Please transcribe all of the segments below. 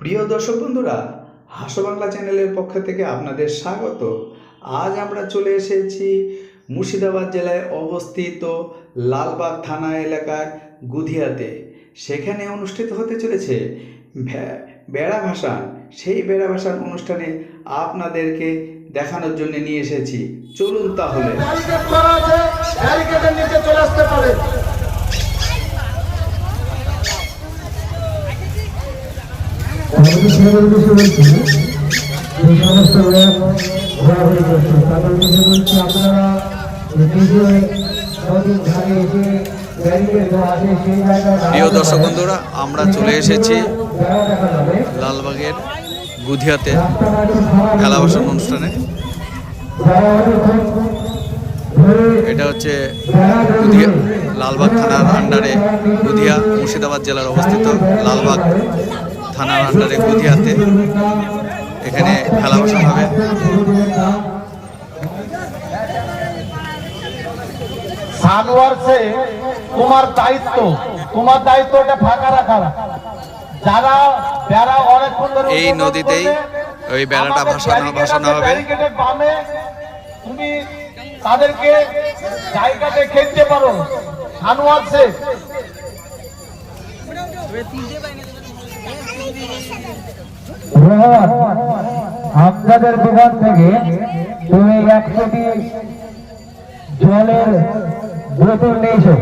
প্রিয় দর্শক বন্ধুরা, হাসো বাংলা চ্যানেলের পক্ষ থেকে আপনাদের স্বাগত। আজ আমরা চলে এসেছি মুর্শিদাবাদ জেলায় অবস্থিত লালবাগ থানা এলাকার গুধিয়াতে। সেখানে অনুষ্ঠিত হতে চলেছে বেড়া ভাসান। সেই বেড়া ভাসান অনুষ্ঠানে আপনাদেরকে দেখানোর জন্য নিয়ে এসেছি। চলুন তাহলে। বলছি সমস্ত তাদের বলছি আপনারা প্রিয় দর্শক বন্ধুরা, আমরা চলে এসেছি লালবাগের গুধিয়াতে খেলা ভাসান অনুষ্ঠানে। এটা হচ্ছে লালবাগ থানার আন্ডারে গুধিয়া মুর্শিদাবাদ জেলার অবস্থিত লালবাগ। থানার আন্ডারে গুধিয়াতে এখানে খেলা বসানো হবে। সানওয়ার্সে তোমার দায়িত্ব তোমার দায়িত্ব এটা ফাঁকা রাখা। যারা বেড়া অনেকক্ষণ ধরে এই নদীতেই ওই বেড়াটা ভাসানো ভাসানো হবে। বামে তুমি তাদেরকে জায়গাতে খেলতে পারো। সানওয়ার্সে আমজাদের দোকান থেকে তুমি একশোটি জলের বোতল নিয়েছো।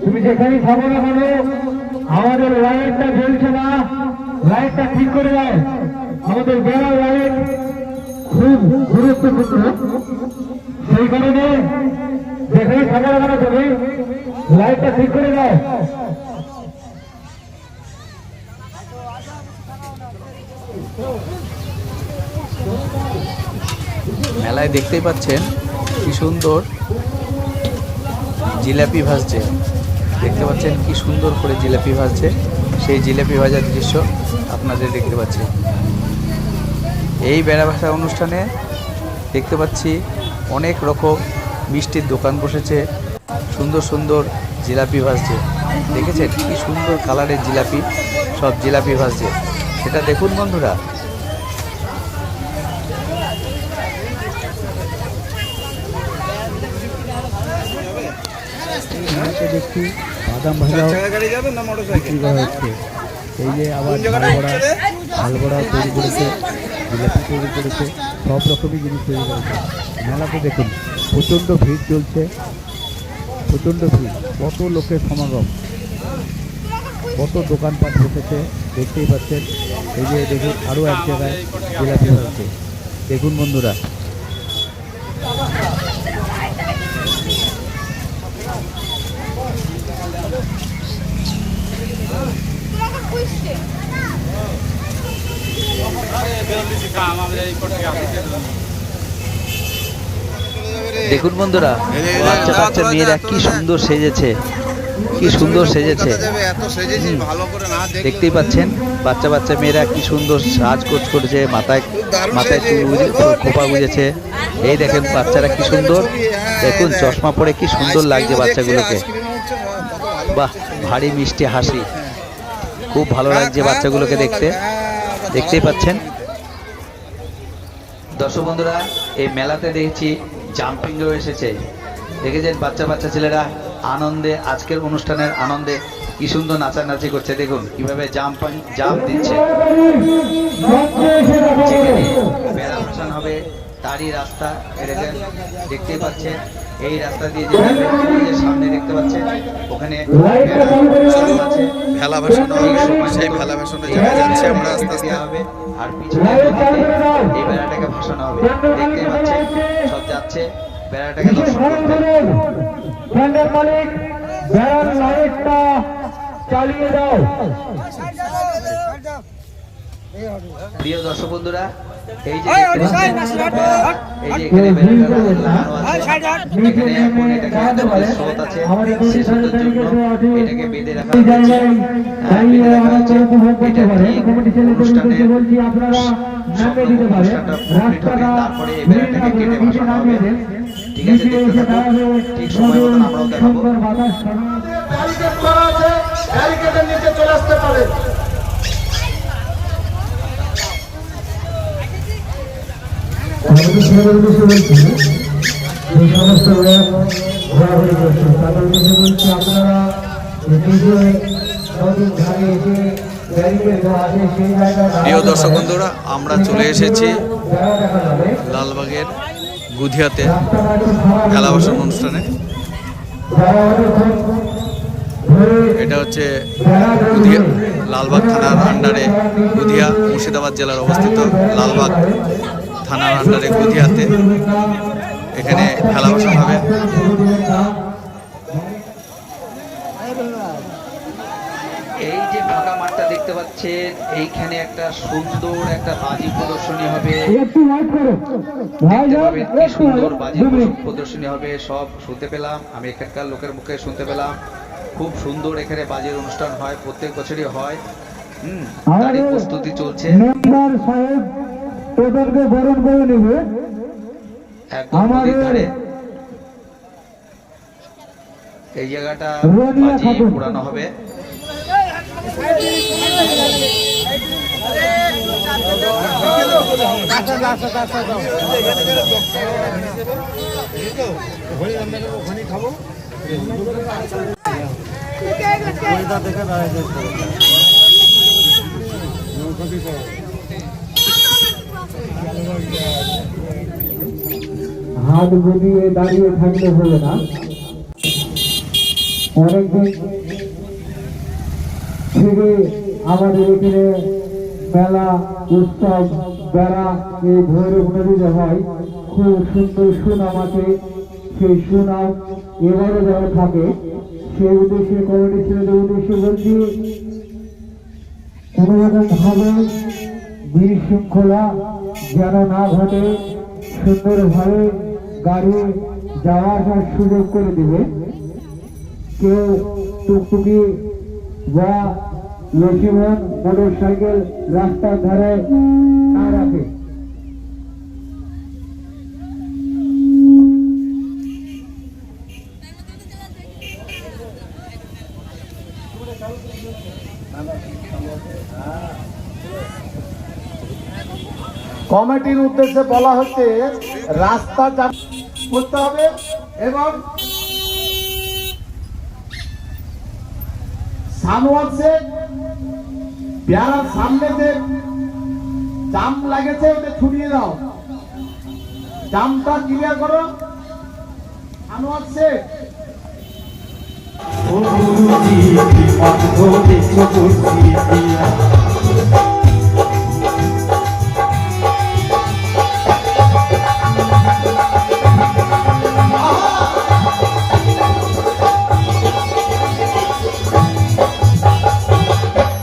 তুমি যেখানে থাকো না আমাদের লাইটটা জ্বলছে না লাইটটা ঠিক করে দেয় আমাদের বেড়া লাইট খুব গুরুত্বপূর্ণ সেই কারণে যেখানে থাকা লাগানো তুমি লাইটটা ঠিক করে দাও। মেলায় দেখতেই পাচ্ছেন কি সুন্দর জিলাপি ভাজছে। দেখতে পাচ্ছেন কি সুন্দর করে জিলাপি ভাজছে। সেই জিলাপি ভাজার দৃশ্য আপনাদের দেখতে পাচ্ছি। এই বেড়া ভাষা অনুষ্ঠানে দেখতে পাচ্ছি অনেক রকম মিষ্টির দোকান বসেছে। সুন্দর সুন্দর জিলাপি ভাজছে। দেখেছেন? কি সুন্দর কালারের জিলাপি। সব জিলাপি ভাজছে। সেটা দেখুন বন্ধুরা। দেখছি বাদাম ভাজা বিক্রি করা হচ্ছে। এই যে আবার তৈরি করেছে। জিলাপি তৈরি করেছে, সব রকমই জিনিস তৈরি করেছে। মেলাতে দেখুন, প্রচণ্ড ভিড় চলছে, প্রচণ্ড ভিড়, কত লোকের সমাগম, কত দোকানপাট বসেছে, দেখতেই পাচ্ছেন। এই যে দেখুন আরও এক জায়গায় জিলাপি হচ্ছে দেখুন বন্ধুরা দেখুন বন্ধুরা বাচ্চা বাচ্চা মেয়েরা কি সুন্দর সেজেছে, কি সুন্দর সেজেছে। দেখতেই পাচ্ছেন, বাচ্চা বাচ্চা মেয়েরা কি সুন্দর সাজগোজ করেছে, মাথায় মাথায় চুল খোপা গুজেছে এই দেখেন বাচ্চারা কি সুন্দর, দেখুন চশমা পরে কি সুন্দর লাগছে বাচ্চাগুলোকে। বাহ, ভারী মিষ্টি হাসি। খুব ভালো লাগছে বাচ্চাগুলোকে দেখতে। দেখতেই পাচ্ছেন। দর্শক বন্ধুরা, এই মেলাতে দেখেছি জাম্পিংও এসেছে। দেখেছেন বাচ্চা বাচ্চা ছেলেরা আনন্দে, আজকের অনুষ্ঠানের আনন্দে কি সুন্দর নাচানাচি করছে। দেখুন, কীভাবে জাম্প জাম্প দিচ্ছে। হবে, তারই রাস্তা দেখতেই পাচ্ছেন। এই রাস্তা দিয়ে যে সামনে দেখতে পাচ্ছেন ওখানে আছে। ভেলা ভাসানো হবে সেই ভেলা ভাসানো জায়গায় যাচ্ছি আমরা আস্তে আস্তে দেওয়া হবে আর পিছনে এই বেড়াটাকে ভাসানো হবে। দেখতে পাচ্ছেন সব যাচ্ছে বেড়াটাকে দর্শন করতে। মালিক বেড়ার লাইটটা চালিয়ে দাও। প্রিয় দর্শক বন্ধুরা এই যে এই যে এখানে ব্যারিকেড এখানে এখন এটাকে স্রোত আছে সেই স্রোতের জন্য। এটাকে বেঁধে রাখা হয়েছে। হ্যাঁ, বেঁধে রাখা হয়েছে। এটা ঠিক অনুষ্ঠানের অনুষ্ঠানটা কমপ্লিট হবে তারপরে এবার এটাকে কেটে বসানো হবে। ঠিক আছে দেখতে থাকো ঠিক সময় মতন আমরাও দেখাবো ব্যারিকেড করা আছে ব্যারিকেডের নিচে চলে আসতে পারে। প্রিয় দর্শক বন্ধুরা, আমরা চলে এসেছি লালবাগের গুধিয়াতে খেলা বাসন অনুষ্ঠানে। এটা হচ্ছে লালবাগ থানার আন্ডারে গুধিয়া মুর্শিদাবাদ জেলার অবস্থিত লালবাগ। থানার আন্ডারে গুধিয়াতে এখানে খেলা বসানো হবে। এই যে ফাঁকা মাঠটা দেখতে পাচ্ছেন এইখানে একটা সুন্দর একটা বাজি প্রদর্শনী হবে। কি সুন্দর বাজি প্রদর্শনী হবে সব শুনতে পেলাম। আমি এখানকার লোকের মুখে শুনতে পেলাম। খুব সুন্দর এখানে বাজির অনুষ্ঠান হয় প্রত্যেক বছরই হয়। হুম তারই প্রস্তুতি চলছে। তোদেরকে বরণ করে নেবে। নদীর আমাদের- এই জায়গাটা রোনিয়া বাজি খাতুন। উড়ানো হবে। হাত গুটিয়ে দাঁড়িয়ে থাকলে হবে না। অনেকদিন থেকে আমাদের এখানে মেলা, উৎসব, বেড়া এই ভৈরব নদীতে হয়। খুব সুন্দর সুনাম আছে। সেই সুনাম যারা থাকে। সেই উদ্দেশ্যে, কমিটি ছেলেদের উদ্দেশ্যে বলছি, কোনো রকম ভাবে বিশৃঙ্খলা যেন না ঘটে সুন্দরভাবে গাড়ি যাওয়া আসার সুযোগ করে দেবে। কেউ টুকটুকি বা লক্ষ্মীমন মোটর সাইকেল রাস্তার ধারে না রাখে। কমিটির উদ্দেশ্যে বলা হচ্ছে, রাস্তা করতে হবে এবং সানওয়ার্সে পেয়ারার সামনে যে জাম লাগেছে ওটা ছুটিয়ে দাও। জামটা ক্লিয়ার করো।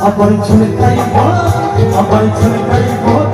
আবার ঝুলকাই আবার ঝুলকাই দুটো দেখে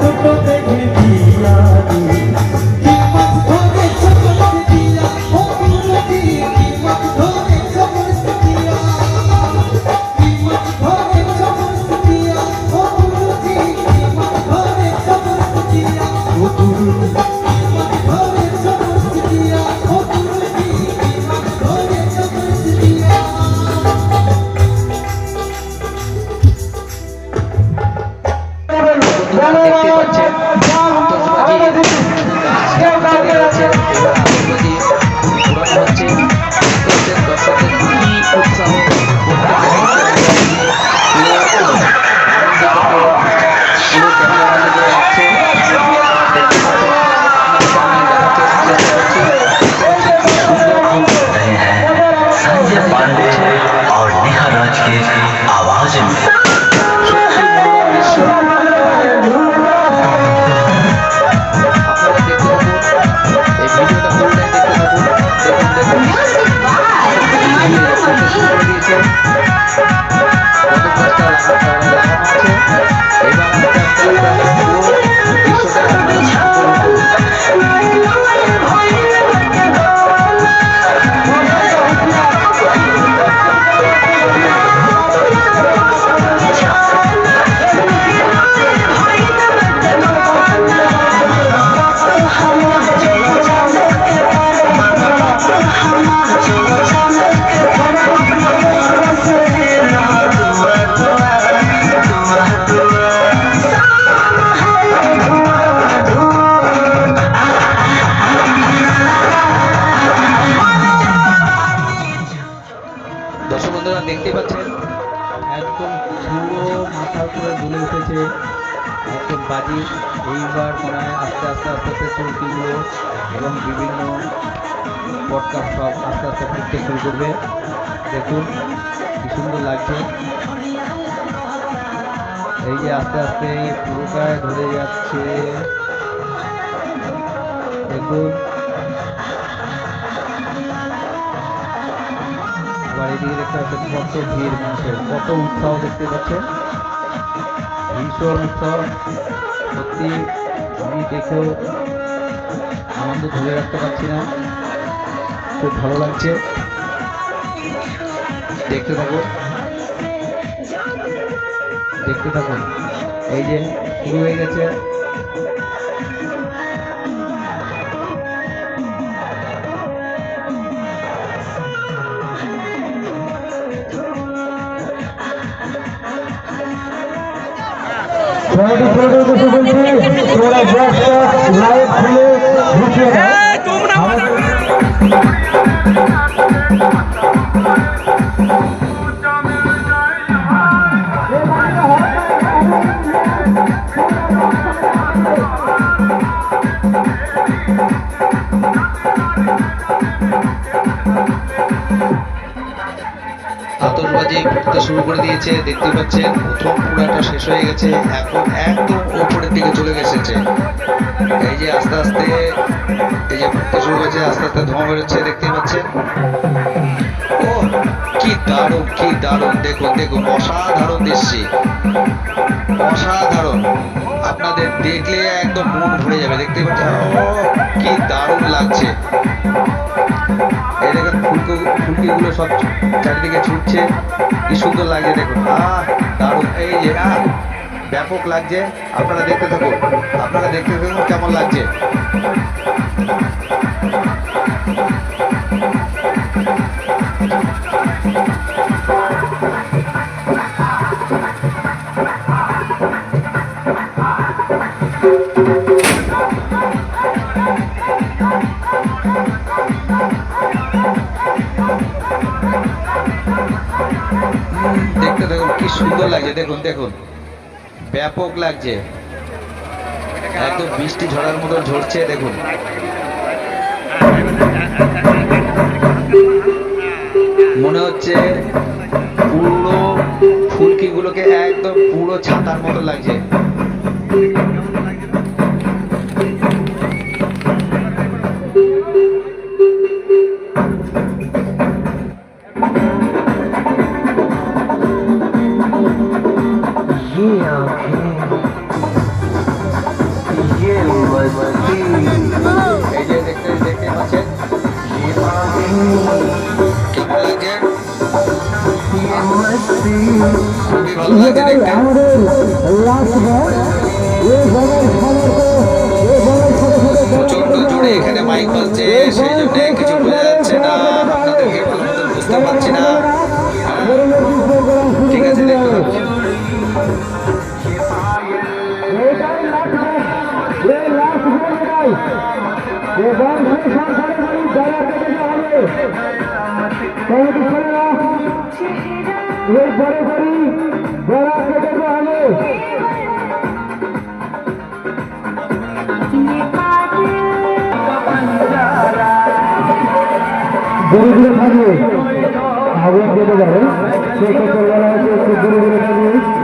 দেখুন, কি সুন্দর লাগছে। এই যে আস্তে আস্তে পুরোটাই ধরে যাচ্ছে। দেখুন। আবার এদিকে দেখতে পাচ্ছেন কত ভিড় মানুষের, কত উৎসাহ দেখতে পাচ্ছেন। ভীষণ উৎসাহ। সত্যি আমি দেখেও আনন্দ ধরে রাখতে পারছি না। খুব ভালো লাগছে। দেখতে থাকুন দেখতে থাকুন এই যে শুরু হয়ে গেছে কমিটি ছেলেদের কাছে বলছি তোমরা ফুটতে শুরু করে দিয়েছে। দেখতে পাচ্ছেন, প্রথম পুরাটা শেষ হয়ে গেছে, এখন একদম উপরের দিকে চলে গেছে এই যে আস্তে আস্তে, এই যে ফুটতে শুরু হয়েছে, আস্তে আস্তে ধোঁয়া বেরোচ্ছে দেখতে পাচ্ছেন। ও কি দারুণ কি দারুণ। দেখুন দেখুন, অসাধারণ দৃশ্যি অসাধারণ। আপনাদের দেখলে একদম মন ভরে যাবে দেখতে পাচ্ছেন। ও কি দারুণ লাগছে। ফুলকো ফুলকিগুলো সব চারিদিকে ছুটছে। কি সুন্দর লাগছে দেখুন। আহ, দারুণ। এই যে, আহ, ব্যাপক লাগছে। আপনারা দেখতে থাকুন। আপনারা দেখতে থাকুন কেমন লাগছে। ব্যাপক লাগছে। একদম বৃষ্টি ঝড়ার মতো ঝরছে, দেখুন। মনে হচ্ছে পুরো ফুলকিগুলোকে একদম পুরো ছাতার মতো লাগছে। প্রচণ্ড জোরে এখানে মাইক বাজছে, সেই জন্য কিছু বোঝা যাচ্ছে না আপনাদেরকে বুঝতে পারছি না। ঠিক আছে এই বংশের সংসারে বাড়ি যারা কেটে হবে কমিটি ছেলেরা এর পরে করি যারা কেটে হবে দূরে দূরে থাকবে আগুন কেটে যাবে সেক্ষেত্রে বলা হচ্ছে একটু দূরে দূরে থাকবে।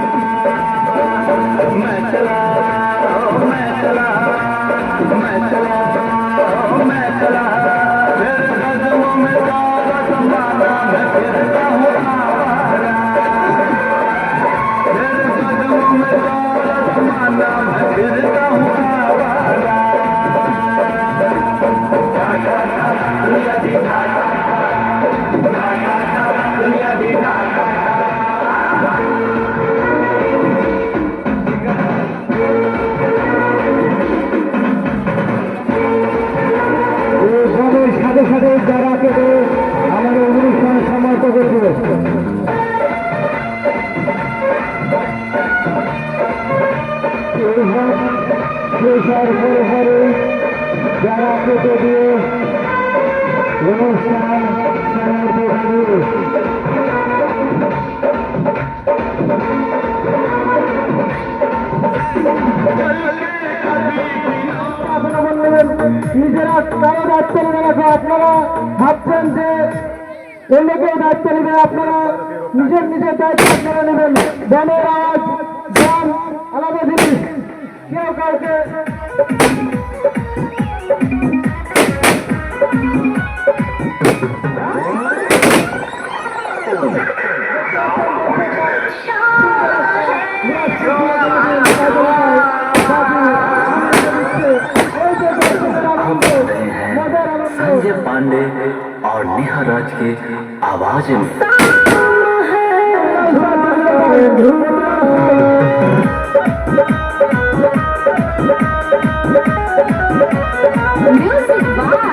প্রেশার করে করে যারা কেটে দিয়ে অনুষ্ঠান চালাতে পারে নিজেরা কারও দায়িত্ব নেবে রাখো আপনারা ভাবছেন যে অন্য কেউ দায়িত্ব নেবে আপনারা নিজের নিজের দায়িত্ব আপনারা নেবেন ব্যানের আওয়াজ গান আলাদা জিনিস কেউ কাউকে संजय पांडे और नेहा राज की आवाज़ में Music by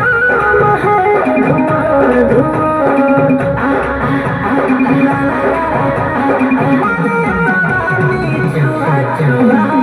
Mantu Mani.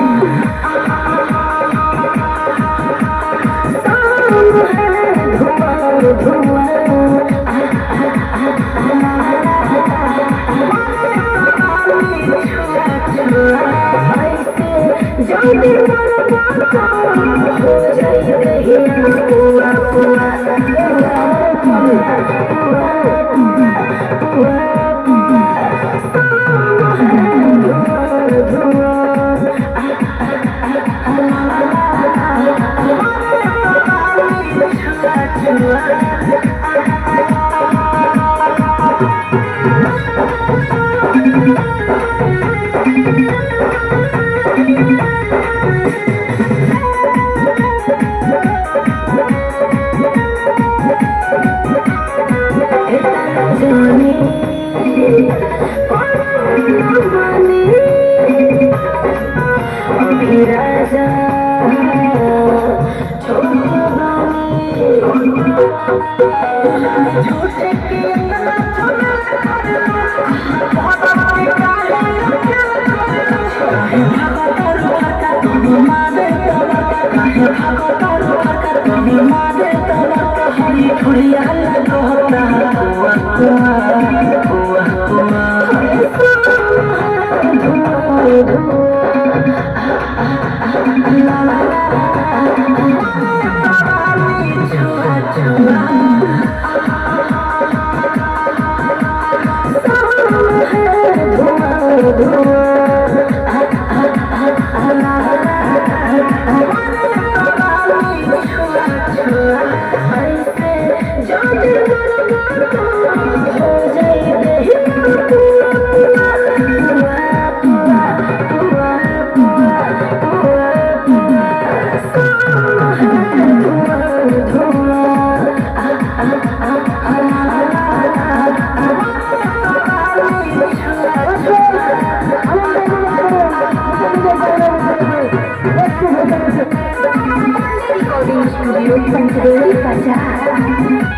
Recording Studio Santori Bazaar. Music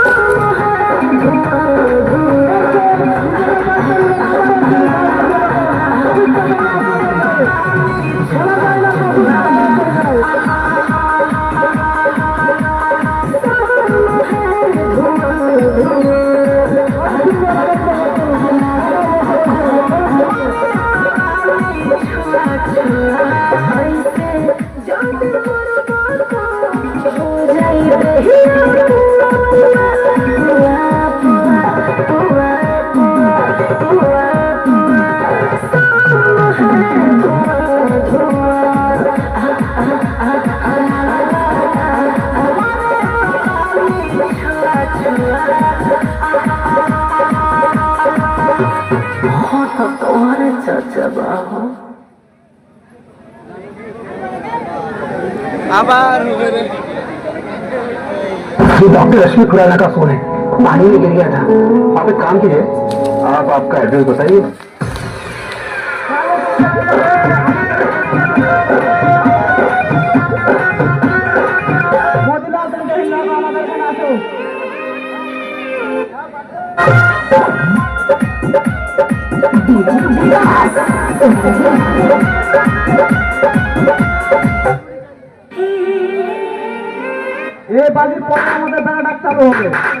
Khurana का फ़ोन है। पानी में गिर गया था। आप एक काम कीजिए, आप आपका एड्रेस बताइए। 嗯。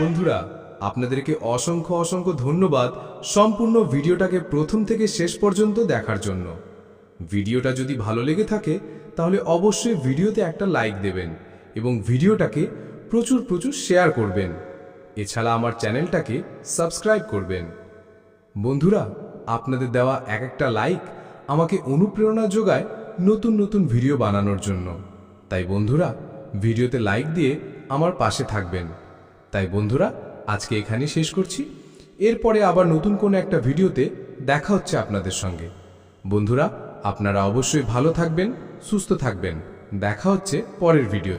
বন্ধুরা, আপনাদেরকে অসংখ্য অসংখ্য ধন্যবাদ সম্পূর্ণ ভিডিওটাকে প্রথম থেকে শেষ পর্যন্ত দেখার জন্য। ভিডিওটা যদি ভালো লেগে থাকে, তাহলে অবশ্যই ভিডিওতে একটা লাইক দেবেন এবং ভিডিওটাকে প্রচুর প্রচুর শেয়ার করবেন। এছাড়া আমার চ্যানেলটাকে সাবস্ক্রাইব করবেন। বন্ধুরা, আপনাদের দেওয়া এক একটা লাইক আমাকে অনুপ্রেরণা যোগায় নতুন নতুন ভিডিও বানানোর জন্য। তাই বন্ধুরা, ভিডিওতে লাইক দিয়ে আমার পাশে থাকবেন। তাই বন্ধুরা, আজকে এখানে শেষ করছি। এরপরে আবার নতুন কোনো একটা ভিডিওতে দেখা হচ্ছে আপনাদের সঙ্গে। বন্ধুরা, আপনারা অবশ্যই ভালো থাকবেন, সুস্থ থাকবেন। দেখা হচ্ছে পরের ভিডিও